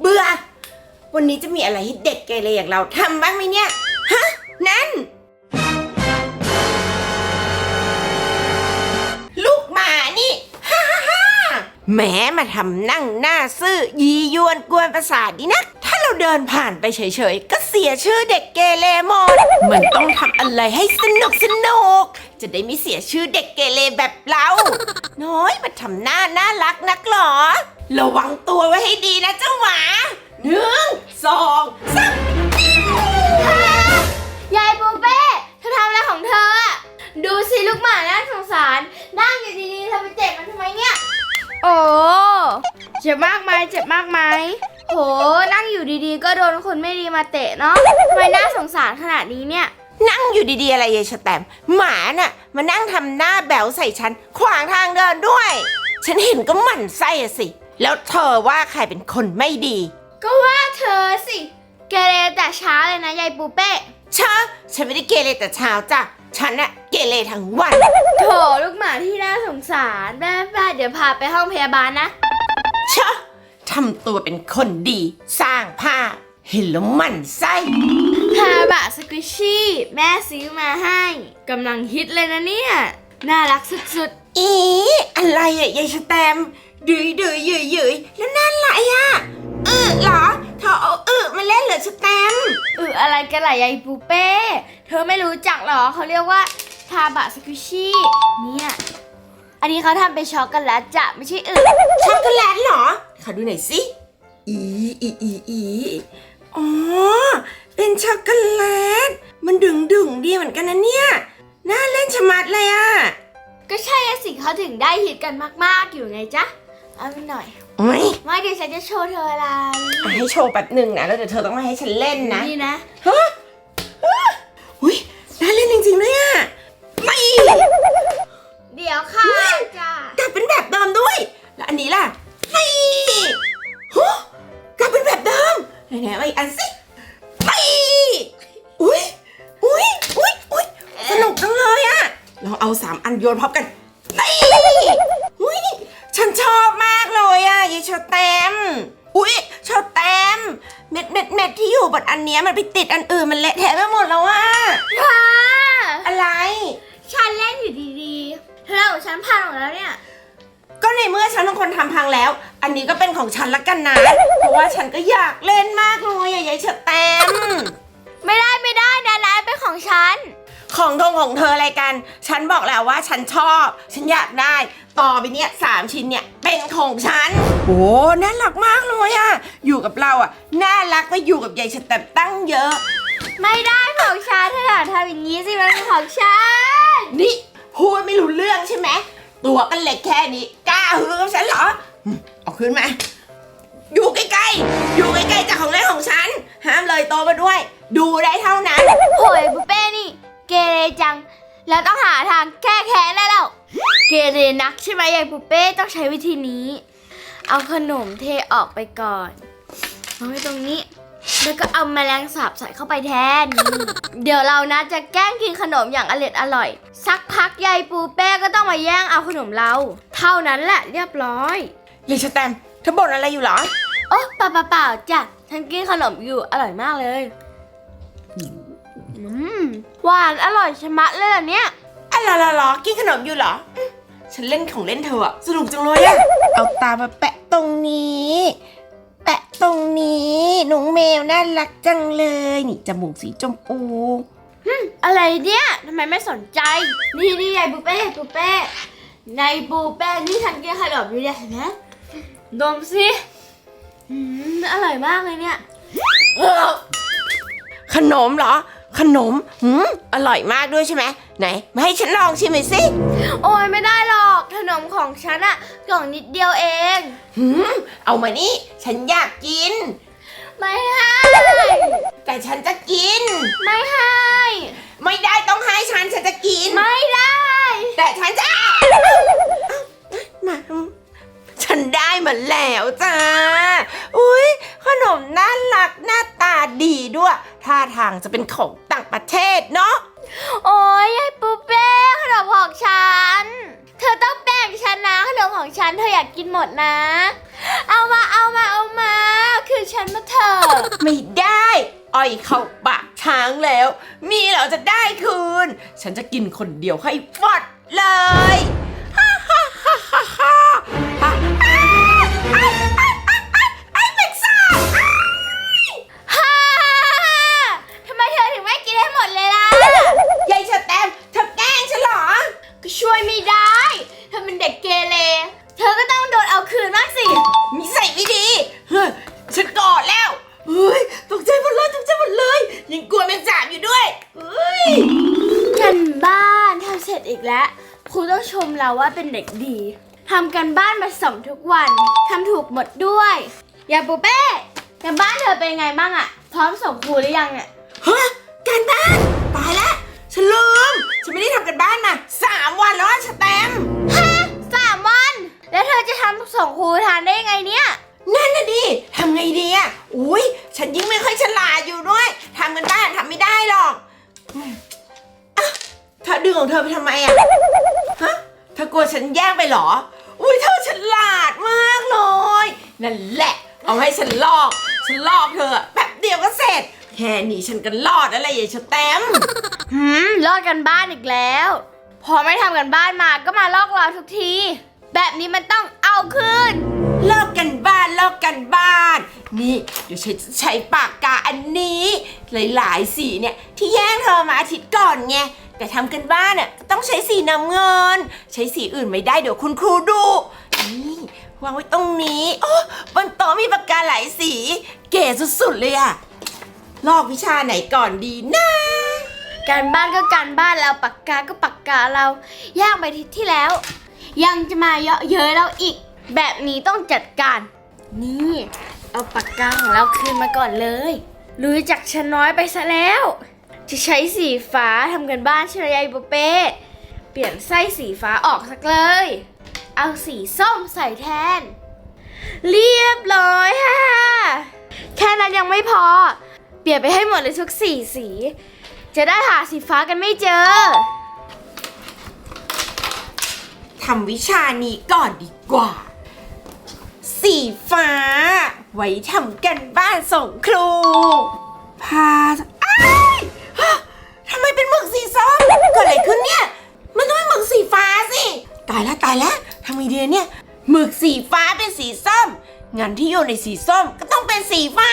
เบื่อ วันนี้จะมีอะไรให้เด็กเกเรอย่างเราทำบ้างไหมเนี่ย ฮะ นั่น ลูกหมานี่ ฮ่าฮ่าฮ่าแหมมาทำนั่งหน้าซื่อ ยียวนกวนประสาทดีนะ ถ้าเราเดินผ่านไปเฉยๆ ก็เสียชื่อเด็กเกเรหมด มันต้องทำอะไรให้สนุกสนุก จะได้ไม่เสียชื่อเด็กเกเรแบบเรา น้อยมาทำหน้าน่ารักนักหรอ ระวังตัวไว้ให้ดีนะเจ้าหมาหนึ่งสองสามยายปูเป้เธอทำอะไรของเธออะดูสิลูกหมาน่าสงสาร นั่งอยู่ดีๆเธอไปเตะมันทำไมเนี่ย โอ้เจ็บมากไหมเจ็บมากไหมโห นั่งอยู่ดีๆ ก็โดนคนไม่ดีมาเตะเนาะทำไมน่าสงสารขนาดนี้เนี่ย นั่งอยู่ดีๆ อะไรยายสแตมป์หมาน่ะมานั่งทำหน้าแบวใส่ฉัน ขวางทางเดินด้วย ฉันเห็นก็หมั่นไส้อะสิ แล้วเธอว่าใครเป็นคนไม่ดี ก็ว่าเธอสิเกเรแต่เช้าเลยนะยายปูเป้เชอะฉันไม่ได้เกเรแต่เช้าจ้ะ ฉันอะเกเรทั้งวัน โถลูกหมาที่น่าสงสารแม่แม่เดี๋ยวพาไปห้องพยาบาลนะเชอะทำตัวเป็นคนดี สร้างภาพเห็นแล้วหมั่นไส้ฮาบะสควิชชี่แม่ซื้อมาให้กำลังฮิตเลยนะเนี่ย น่ารักสุดอีอะไรอะยายสแตมป์ ดืยดืยยืยยืยแล้วนั่นอะไรอะเออเหรอเธอเอาเออมาเล่นเหรอสแตมป์ๆอืออะไรกันล่ะยายปูเป้ เธอไม่รู้จักเหรอเขาเรียกว่าฮาบะสควิชชี่เนี่ย อันนี้เขาทำเป็นช็อกโกแลตจะไม่ใช่อึช็อกโกแลตเหรอขอดูหน่อยสิอีอีอีอีอ๋อ เป็นช็อกโกแลต มันดึงดึงๆดีเหมือนกันนะเนี่ย น่าเล่นชะมัดเลยอะ ก็ใช่อะสิเขาถึงได้ฮิตกันมากๆอยู่ไงจ๊ะ เอาไปหน่อยโอ้ยไม่เดี๋ยวฉันจะโชว์เธออะไรอะให้โชว์แป๊บหนึ่งนะแล้วเดี๋ยวเธอต้องมาให้ฉันเล่นนะ นี่นะฮ อุ้ยเชอแตมเม็ดเม็ดเม็ดที่อยู่บนอันเนี้ยมันไปติดอันอื่นมันเละเทะไปหมดแล้วอะค่ะอะไร ฉันเล่นอยู่ดีๆเธอเอาของฉันพังหมดแล้วเนี่ย ก็ในเมื่อฉันเป็นคนทำพังแล้ว อันนี้ก็เป็นของฉันละกันนะ เพราะว่าฉันก็อยากเล่นมากเลยอะยายเชอแตมไม่ได้ไม่ได้ดาราเป็นของฉัน ของทงของเธออะไรกัน ฉันบอกแล้วว่าฉันชอบ ฉันอยากได้ ต่อไปเนี้ยสามชิ้นเนี่ยเป็นของฉัน โอ้น่ารักมากเลยอะอยู่กับเราอะน่ารักก็อยู่กับยายเชอแตมตั้งเยอะ ไม่ได้ของฉันเธออย่าทำอย่างนี้สิมันเป็นของฉันนี่พูดไม่รู้เรื่องใช่ไหมตัวก็เล็กแค่นี้กล้าฮือกับฉันเหรออืมเอาขึ้นมา อยู่ใกล้ๆ อยู่ใกล้ๆจากของเล่นของฉัน ห้ามเลยโตมาด้วย ดูได้เท่านั้น โหยบุเป้นี่ เกเรจัง แล้วต้องหาทางแก้แค้นได้แล้วเกเรนักใช่ไหมยายปุเป้ต้องใช้วิธีนี้ เอาขนมเทออกไปก่อนเอาไว้ตรงนี้ แล้วก็เอาแมลงสาบใส่เข้าไปแทนนี่เดี๋ยวเรานะจะแกล้งกินขนมอย่างอร่อยอร่อย สักพักยายปูเป้ก็ต้องมาแย่งเอาขนมเรา เท่านั้นแหละเรียบร้อยยายสแตมป์เธอบ่นอะไรอยู่เหรอ โอ้เปล่าเปล่าเปล่าจ้ะฉันกินขนมอยู่อร่อยมากเลยอืม หวานอร่อยชะมัดเลยอันเนี้ยอะไรล่ะหรอกินขนมอยู่เหรออืมฉันเล่นของเล่นเธออะสนุกจังเลยอะ เอาตามาแปะตรงนี้ แปะตรงนี้น้องแมวน่ารักจังเลย นี่จมูกสีชมพูอะไรเนี่ยทำไมไม่สนใจ นี่นี่ยายปูเป้ยายปูเป้ในปูเป้นี่ฉันกินขนมอยู่เนี่ยเห็นไหมดมสิอืมอร่อยมากเลยเนี่ยเออขนมเหรอ ขนมหืมอร่อยมากด้วยใช่ไหมไหน มาให้ฉันลองชิมหน่อยสิโอ้ยไม่ได้หรอกขนมของฉันอะกล่องนิดเดียวเอง หืมเอามานี่ ฉันอยากกิน ไม่ให้ แต่ฉันจะกิน ไม่ให้ ไม่ได้ต้องให้ฉันฉันจะกิน ไม่ได้ แต่ฉันจะมาฉันได้มาแล้วจ้า อุ้ยขนมน่ารักหน้าตาดีด้วย ท่าทางจะเป็นของต่างประเทศเนาะ โอ้ยยายปูเป้ขนมของฉัน เธอต้องแบ่งฉันนะขนมของฉันเธออยากกินหมดนะ เอามาเอามาเอามา คือฉันมาเถอะ ไม่ได้ อ้อยเข้าปากช้างแล้ว มีเหรอจะได้คืน ฉันจะกินคนเดียวให้ฟอดเลย แล้วครูต้องชมเราว่าเป็นเด็กดีทำกันบ้านมาส่งทุกวันทำถูกหมดด้วยอย่าปูเป้กันบ้านเธอเป็นไงบ้างอะพร้อมส่งครูหรือยังอะฮะการบ้านตายแล้วฉันลืมฉันไม่ได้ทำกันบ้านมาสามวันแล้วอะสแตมฮะสามวัน แล้วเธอจะทำส่งครูทานได้ยังไงเนี่ย นั่นน่ะดิทำไงดีอะอุ้ยฉันยิ่งไม่ค่อยฉลาดอยู่ ฉันแย่งไปเหรอ อุ้ยเธอฉลาดมากเลย นั่นแหละ เอาให้ฉันลอก ฉันลอกเธออะแป๊บเดียวก็เสร็จ แค่นี้ฉันก็รอดอะไรอย่าชะแตมหืมลอกกันบ้านอีกแล้ว พอไม่ทำกันบ้านมาก็มาลอกเราทุกที แบบนี้มันต้องเอาคืนลอกกันบ้านลอกกันบ้าน นี่ เดี๋ยวฉันจะใช้ปากกาอันนี้ หลายๆสีเนี่ยที่แย่งเธอมาอาทิตย์ก่อนไง แต่ทำกันบ้านน่ะต้องใช้สีน้ำเงิน ใช้สีอื่นไม่ได้เดี๋ยวคุณครูดูนี่วางไว้ตรงนี้ โอ้บนโต๊ะมีปากกาหลายสี เก๋สุดๆเลยอะลอกวิชาไหนก่อนดีนะ การบ้านก็การบ้านเราปากกาก็ปากกาเราย่างไปทิศที่แล้ว ยังจะมาเยาะเย้ยเราอีก แบบนี้ต้องจัดการ นี่ เอาปากกาของเราคืนมาก่อนเลยรู้จักฉันน้อยไปซะแล้ว จะใช้สีฟ้าทำกันบ้านใช่ไหมยายปุเป้เปลี่ยนไส้สีฟ้าออกสักเลย เอาสีส้มใส่แทน เรียบร้อยค่ะ แค่นั้นยังไม่พอ เปลี่ยนไปให้หมดเลยทุกสีสี จะได้หาสีฟ้ากันไม่เจอ ทำวิชานี้ก่อนดีกว่า สีฟ้า ไว้ทำกันบ้านส่งครู พา มึกสีฟ้าเป็นสีส้มงานที่อยู่ในสีส้มก็ต้องเป็นสีฟ้า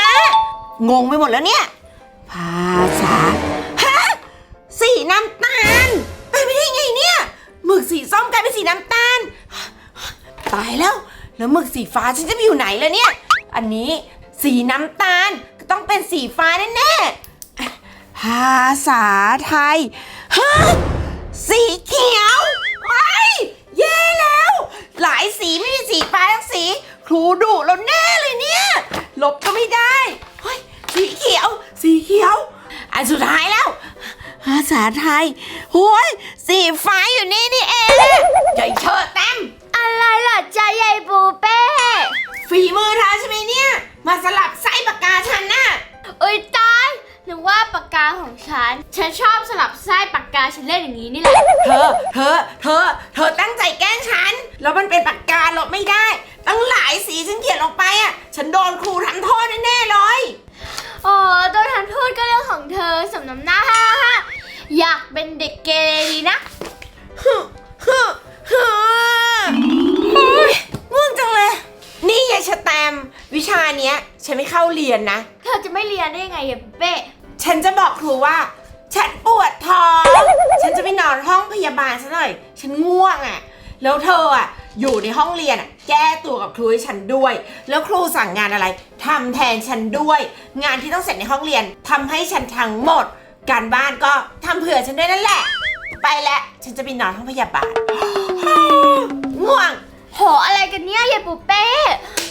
งงไปหมดแล้วเนี่ย ภาษา ฮะ สีน้ำตาลไปไม่ได้ไงเนี่ยหมึกสีส้มกลายเป็นสีน้ำตาล ตายแล้ว แล้วหมึกสีฟ้าฉันจะไปอยู่ไหนล่ะเนี่ย อันนี้สีน้ำตาลก็ต้องเป็นสีฟ้าแน่ๆ ภาษาไทย ฮะ สีเขียวไอ้ยแย่แล้ว หลายสีไม่มีสีฟ้าทั้งสี ครูดุเราแน่เลยเนี่ยลบก็ไม่ได้เฮ้ยสีเขียว สีเขียว อันสุดท้ายแล้วภาษาไทยโอ้ยสีฟ้าอยู่นี่นี่เองใหญ่เชิดแต้มอะไรล่ะจ๊ะยายปูเป้ฝีมือเธอใช่ไหมเนี่ย มาสลับไส้ปากกาฉันน่ะเอ้ยตาย นึกว่าปากกาของฉัน ฉันชอบสลับไส้ปากกาฉันเล่นอย่างนี้นี่แหละ เธอ เธอ เธอ เธอตั้งใจแกล้งฉัน แล้วมันเป็นปากกาลบไม่ได้ ตั้งหลายสีฉันเขียนลงไปอะ ฉันโดนครูทำโทษแน่ๆเลย โอ้ตัวทันพูดก็เรื่องของเธอสำน้ำหน้าฮ่าฮ่าอยากเป็นเด็กเกเรดีนะ ฮึฮึฮึโอ๊ยง่วงจังเลย นี่ยายชะแตมป์วิชาเนี้ย ฉันไม่เข้าเรียนนะ เธอจะไม่เรียนได้ยังไงยายปูเป้ฉันจะบอกครูว่า ฉันปวดท้อง ฉันจะไปนอนห้องพยาบาลซะหน่อย ฉันง่วงอะ แล้วเธออะ อยู่ในห้องเรียนอะ แก้ตัวกับครูให้ฉันด้วย แล้วครูสั่งงานอะไรทำแทนฉันด้วย งานที่ต้องเสร็จในห้องเรียนทำให้ฉันทั้งหมด การบ้านก็ทำเผื่อฉันด้วยนั่นแหละ ไปแล้วฉันจะไปนอนห้องพยาบาล ง่วง โหอะไรกันเนี่ยยายปูเป้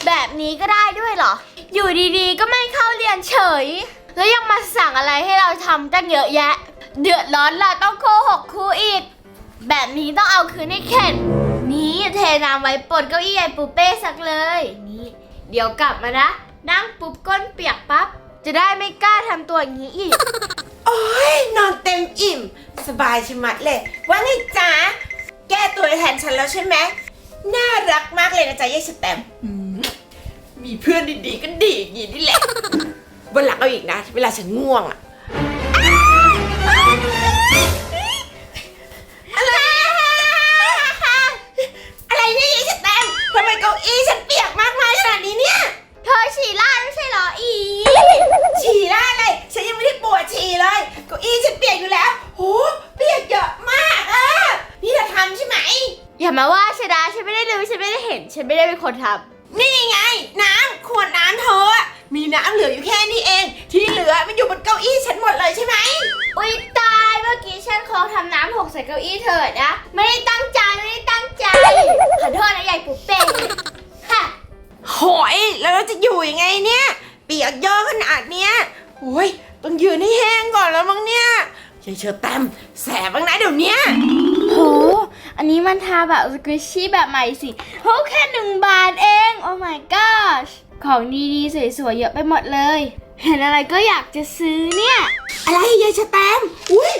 แบบนี้ก็ได้ด้วยเหรอ อยู่ดีๆ ก็ไม่เข้าเรียนเฉย แล้วยังมาสั่งอะไรให้เราทำตั้งเยอะแยะ เดือดร้อนเราต้องโกหกครูอีก แบบนี้ต้องเอาคืนให้เข็ดนี่เทน้ำไว้ปนเก้าอี้ยายปูเป้สักเลย นี่ เดี๋ยวกลับมานะ นั่งปุ๊บก้นเปียกปั๊บ จะได้ไม่กล้าทำตัวอย่างนี้อีก โอ้ยนอนเต็มอิ่ม สบายชะมัดเลย ว่าไงจ๊ะแก้ตัวแทนฉันแล้วใช่ไหม น่ารักมากเลยนะจ๊ะยายสแตมป์อืมเพื่อนดีๆก็ดีอย่างนี้นี่แหละ วันหลังเอาอีกนะ เวลาฉันง่วงอะ ใส่เก้าอี้เธอนะ ไม่ได้ตั้งใจไม่ได้ตั้งใจ ขอโทษนะยายปุ๊บเป้ค่ะโหยแล้วเราจะอยู่ยังไงเนี่ย เปียกเยอะขนาดเนี้ยโอ้ยต้องยืนให้แห้งก่อนแล้วมั้งเนี่ยยายเชอแตมแสบบ้างนะเดี๋ยวเนี้ยโห อันนี้มันทาแบบสควิชชี่แบบใหม่สิโหแค่หนึ่งบาทเอง โอ้ my gosh ของดีๆ สวยๆ เยอะไปหมดเลย เห็นอะไรก็อยากจะซื้อเนี่ย อะไรยายเชอแตมอุ้ย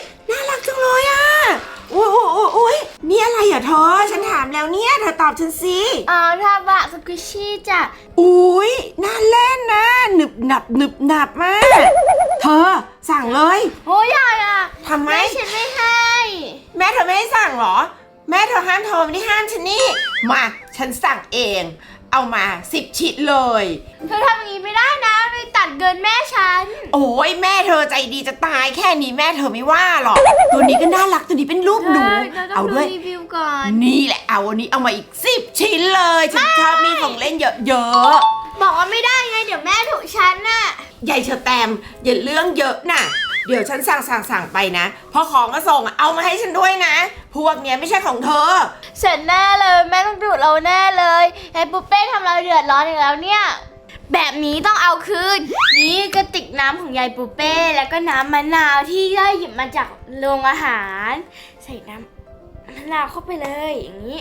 แล้วเนี่ย เธอตอบฉันสิอ๋อทาแบบสควิชชี่จ้ะอุ้ยน่าเล่นนะหนึบหนับหนึบหนับมาก เธอสั่งเลย โอ้ยใหญ่อะทำไม แม่ฉันไม่ให้ แม่เธอไม่ให้สั่งเหรอ แม่เธอห้ามโทรไม่ได้ห้ามฉันนี่ มา ฉันสั่งเอง เอามาสิบชิ้นเลย เธอทำอย่างนี้ไม่ได้นะเลยตัดเงินแม่ฉัน โอ้ยแม่เธอใจดีจะตายแค่นี้แม่เธอไม่ว่าหรอก ตัวนี้ก็น่ารักตัวนี้เป็นรูปหนูธต้เอางด้วย รีวิวก่อน นี่แหละเอาวันนี้เอามาอีกสิบชิ้นเลยฉันชอบมีของเล่นเยอะบอกว่าไม่ได้ไงเดี๋ยวแม่ถูกฉันน่ะๆใหญ่เชอแตมอย่าเรื่องเยอะน่ะ เดี๋ยวฉันสั่งสั่งสั่งไปนะ พอของมาส่งเอามาให้ฉันด้วยนะ พวกเนี้ยไม่ใช่ของเธอเสร็จแน่เลยแม่ต้องดูดเราแน่เลยไอ้ปุ๊เป้ทำเราเดือดร้อนอีกแล้วเนี่ย แบบนี้ต้องเอาคืน นี่กระติกน้ำของยายปูเป้แล้วก็น้ำมะนาวที่ได้หยิบมาจากโรงอาหาร ใส่น้ำมะนาวเข้าไปเลยอย่างนี้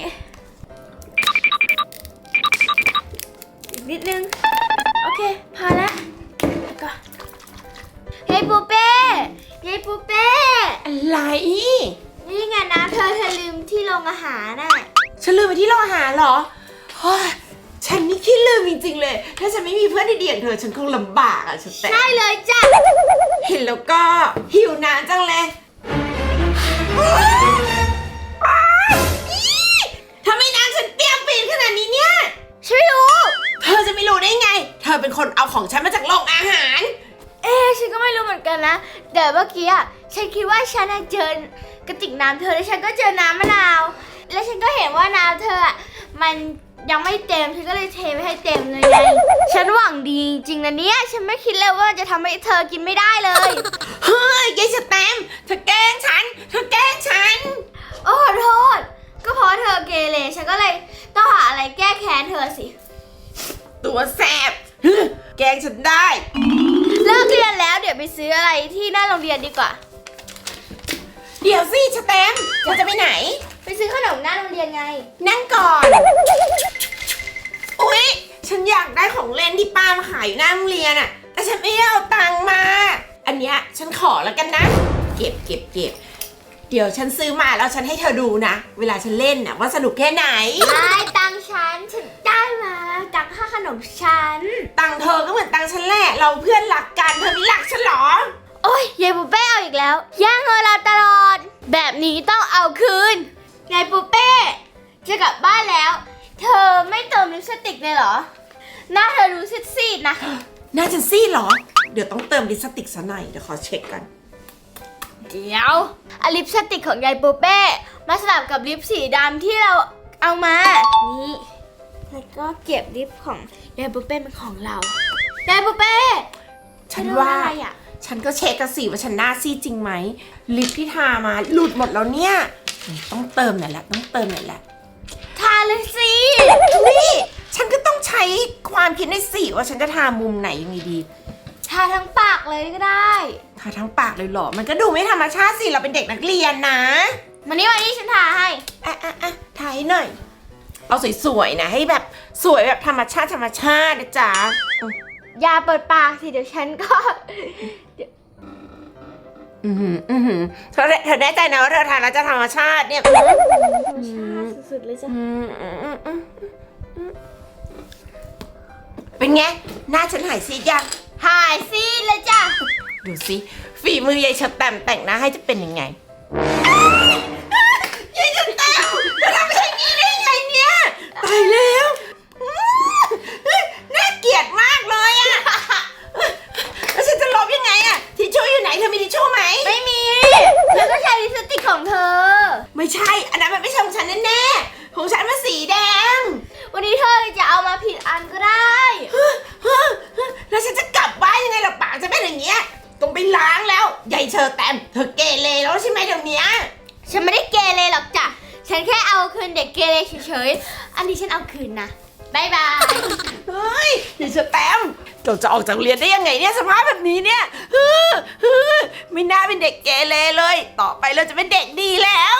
อีกนิดนึง โอเค พอละแล้วก็ยายปูเป้ ยายปูเป้ อะไร นี่ไงนะเธอเธอลืมที่โรงอาหารน่ะ ฉันลืมไปที่โรงอาหารเหรอเฮ้ยฉันนี่ขี้ลืมจริงๆเลย ถ้าฉันไม่มีเพื่อนที่ดีอย่างเธอ ฉันคงลำบากอะฉันแต่ใช่เลยจ้ะ เห็นแล้วก็หิวน้ำจังเลย ฉันคิดว่าฉันน่ะเจอกระติกน้ำเธอแล้วฉันก็เจอน้ำมะนาว แล้วฉันก็เห็นว่าน้ำเธออะมันยังไม่เต็มฉันก็เลยเทไปให้เต็มเลยไงฉันหวังดีจริงๆนะเนี่ยฉันไม่คิดเลยว่าจะทำให้เธอกินไม่ได้เลย เฮ้ยยายสแตมป์เธอแกล้งฉัน เธอแกล้งฉัน โอ้ขอโทษ ก็เพราะเธอเกเรฉันก็เลยต้องหาอะไรแก้แค้นเธอสิ ตัวแสบฮึแกล้งฉันได้ เลิกเรียนแล้วเดี๋ยวไปซื้ออะไรที่หน้าโรงเรียนดีกว่า เดี๋ยวสิสแตมป์เธอจะไปไหน ไปซื้อขนมหน้าโรงเรียนไง นั่งก่อน อุ๊ย ฉันอยากได้ของเล่นที่ป้ามาขายอยู่หน้าโรงเรียนอะแต่ฉันไม่ได้เอาตังค์มา อันเนี้ยฉันขอแล้วกันนะ เก็บเก็บเก็บ เดี๋ยวฉันซื้อมาแล้วฉันให้เธอดูนะ เวลาฉันเล่นน่ะว่าสนุกแค่ไหน ได้ตังค์ฉัน ฉันได้มาตังค่าขนมฉัน ตังค์เธอก็เหมือนตังค์ฉันแหละ เราเพื่อนรักกัน เธอไม่รักฉันเหรอ โอ้ยยายปูเป้เอาอีกแล้วแย่งเงินเราตลอด แบบนี้ต้องเอาคืนยายปูเป้จะกลับบ้านแล้ว เธอไม่เติมลิปสติกเลยเหรอ หน้าเธอดูซีดๆนะ หน่าฉันซี่เหรอ เดี๋ยวต้องเติมลิปสติกซะหน่อยเดี๋ยวขอเช็คกันเดี๋ยวเอาลิปสติกของยายปูเป้มาสลับกับลิปสีดำที่เราเอามา นี่แล้วก็เก็บลิปของยายปูเป้เป็นของเรายายปูเป้ฉันว่า เธอทำอะไรอะ ฉันก็เช็คกันสิว่าฉันหน้าซีดจริงไหมลิปที่ทามาหลุดหมดแล้วเนี่ย ต้องเติมหน่อยแหละต้องเติมหน่อยแหละทาเลยสินี่ฉันก็ต้องใช้ความคิดในสิว่าฉันจะทามุมไหนยังไงดี ทาทั้งปากเลยก็ได้ ทาทั้งปากเลยเหรอ มันก็ดูไม่ธรรมชาติสิ เราเป็นเด็กนักเรียนนะมานี่มานี่ฉันทาให้ อะอะอะทาให้หน่อย เอาสวยๆนะ ให้แบบสวยแบบธรรมชาติธรรมชาตินะจ๊ะอืม อย่าเปิดปากสิเดี๋ยวฉันก็ อือหืออือหือเธอเธอแน่ใจนะว่าเธอทานแล้วจะธรรมชาติเนี่ยธรรมชาติสุดๆเลยจ้ะเป็นไง หน้าฉันหายซีดยัง หายซีดเลยจ้ะ ดูสิฝีมือยายเชอแตมแต่งหน้าให้จะเป็นยังไง ยายเชแต เอาคืนเด็กเกเรเฉยๆ อันนี้ฉันเอาคืนนะบายบาย เฮ้ยนี่จะอแตมเราจะออกจากเรียนได้ยังไงเนี่ยสภาพแบบนี้เนี่ยฮือฮือไม่น่าเป็นเด็กเกเรเลย ต่อไปเราจะเป็นเด็กดีแล้ว